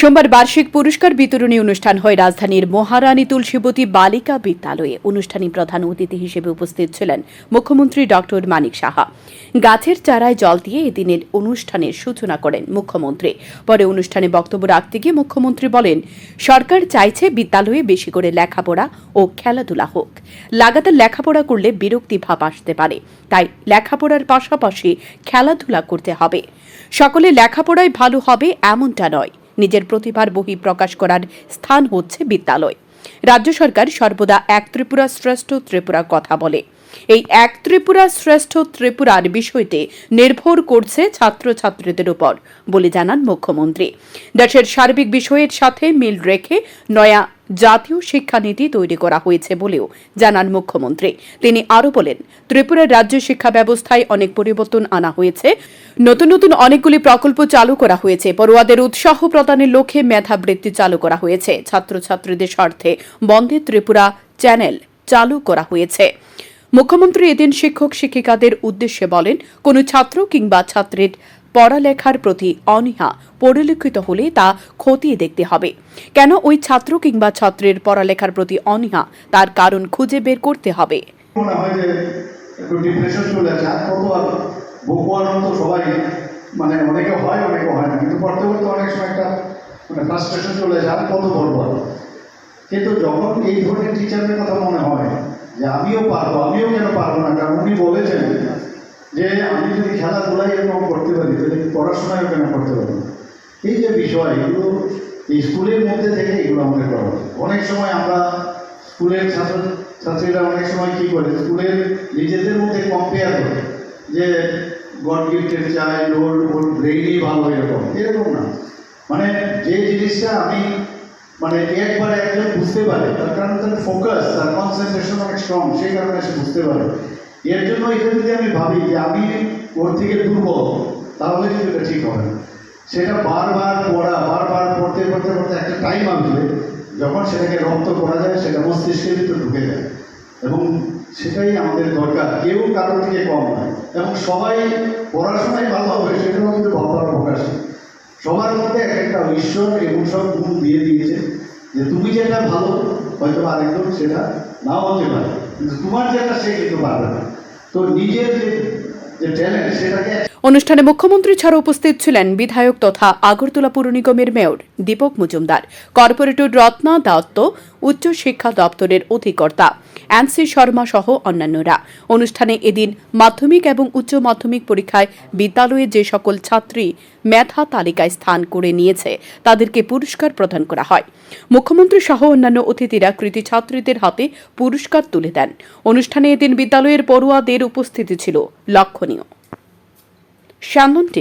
সোমবার বার্ষিক পুরস্কার বিতরণী অনুষ্ঠান হয় রাজধানীর মহারানী তুলসীবতী বালিকা বিদ্যালয়ে। অনুষ্ঠানে প্রধান অতিথি হিসেবে উপস্থিত ছিলেন মুখ্যমন্ত্রী ডক্টর মানিক সাহা। গাছের চারায় জল দিয়ে এদিনের অনুষ্ঠানের সূচনা করেন মুখ্যমন্ত্রী। পরে অনুষ্ঠানে বক্তব্য রাখতে গিয়ে মুখ্যমন্ত্রী বলেন, সরকার চাইছে বিদ্যালয়ে বেশি করে লেখাপড়া ও খেলাধুলা হোক। লাগাতার লেখাপড়া করলে বিরক্তি ভাব আসতে পারে। তাই লেখাপড়ার পাশাপাশি খেলাধুলা করতে হবে। সকলে লেখাপড়ায় ভালো হবে এমনটা নয়। নিজের প্রতিভার বহি প্রকাশ করার স্থান হচ্ছে বিদ্যালয়। রাজ্য সরকার সর্বদা এক ত্রিপুরা শ্রেষ্ঠ ত্রিপুরা কথা বলে। এই এক ত্রিপুরা শ্রেষ্ঠ ত্রিপুরার বিষয়টি নির্ভর করছে ছাত্রছাত্রীদের উপর, বলে জানান মুখ্যমন্ত্রী। দেশের সার্বিক বিষয়ের সাথে মিল রেখে নয়া জাতীয় শিক্ষানীতি তৈরি করা হয়েছে বলেও জানান মুখ্যমন্ত্রী। তিনি আরও বলেন ত্রিপুরার রাজ্য শিক্ষা ব্যবস্থায় অনেক পরিবর্তন আনা হয়েছে। নতুন নতুন অনেকগুলি প্রকল্প চালু করা হয়েছে। পড়ুয়াদের উৎসাহ প্রদানের লক্ষ্যে মেধাবৃত্তি চালু করা হয়েছে। ছাত্রছাত্রীদের স্বার্থে বন্দে ত্রিপুরা চ্যানেল চালু করা হয়েছে। মুখ্যমন্ত্রী এদিন শিক্ষক শিক্ষিকাদের উদ্দেশ্যে বলেন, কোনো ছাত্র কিংবা ছাত্রীর পড়ালেখার প্রতি অনীহা পরিলক্ষিত হলে তা খতিয়ে দেখতে হবে। কেন ওই ছাত্র কিংবা ছাত্রের পড়ালেখার প্রতি অনীহা? তার কারণ খুঁজে বের করতে হবে। মনে অনেকে হয় অনেকে হয় না। কিন্তু পড়তে পড়তে অনেক সময় একটা মানে ফ্রাস্ট্রেশন চলে আর কত আর। কিন্তু যখন এই ধরনের টিচারদের কথা মনে হয় যে আমিও পারব, আমিও কেন পারব না? কারণ উনি বলেছেন যে আমি যদি খেলাধুলাই এরকম করতে পারি তাহলে পড়াশোনাও কেন করতে পারি, এই যে বিষয়, এগুলো এই স্কুলের মধ্যে থেকে এগুলো আমাদের করা অনেক সময় আমরা স্কুলের ছাত্র, ছাত্রীরা অনেক সময় কী করে, স্কুলের নিজেদের মধ্যে কম্পেয়ার করে যে গড গিফটেড চাইল্ড ওর ওর ব্রেইনই ভালো, এরকম। এরকম না। মানে যে জিনিসটা আমি মানে একবার একজন বুঝতে পারে, তার কারণ তার ফোকাস তার কনসেন্ট্রেশন অনেক স্ট্রং সেই কারণে সে বুঝতে পারে। এর জন্য এটা যদি আমি ভাবি যে আমি ওর থেকে দুর্বল, তাহলে কিন্তু এটা ঠিক হবে সেটা বারবার পড়া, বারবার পড়তে পড়তে পড়তে একটা টাইম আসবে, যখন সেটাকে রপ্ত করা যায়, সেটা মস্তিষ্কের ভিতরে ঢুকে যায়। এবং সেটাই আমাদের দরকার। কেউ কারোর থেকে কম নয়। এবং সবাই পড়াশোনায় ভালো হবে সেটাও কিন্তু ভাবার প্রকাশ। সবার মধ্যে এক একটা ঈশ্বর এবং সব গুণ দিয়ে দিয়েছে যে, তুমি যেটা ভালো হয়তো আরেকজন সেটা নাও হতে পারে। অনুষ্ঠানে মুখ্যমন্ত্রী ছাড়া উপস্থিত ছিলেন বিধায়ক তথা আগরতলা পুর নিগমের মেয়র দীপক মজুমদার, কর্পোরেটর রত্না দত্ত উচ্চ শিক্ষা দপ্তরের অধিকর্তা। এনসি শর্মা সহ অন্যান্যরা। অনুষ্ঠানে এদিন মাধ্যমিক এবং উচ্চ মাধ্যমিক পরীক্ষায় বিদ্যালয়ে যে সকল ছাত্রী মেধা তালিকায় স্থান করে নিয়েছে, তাদেরকে পুরস্কার প্রদান করা হয়। মুখ্যমন্ত্রী সহ অন্যান্য অতিথিরা কৃতি ছাত্রীদের হাতে পুরস্কার তুলে দেন। অনুষ্ঠানে এদিন বিদ্যালয়ের পড়ুয়াদের উপস্থিতি ছিল লক্ষণীয়। শ্যামন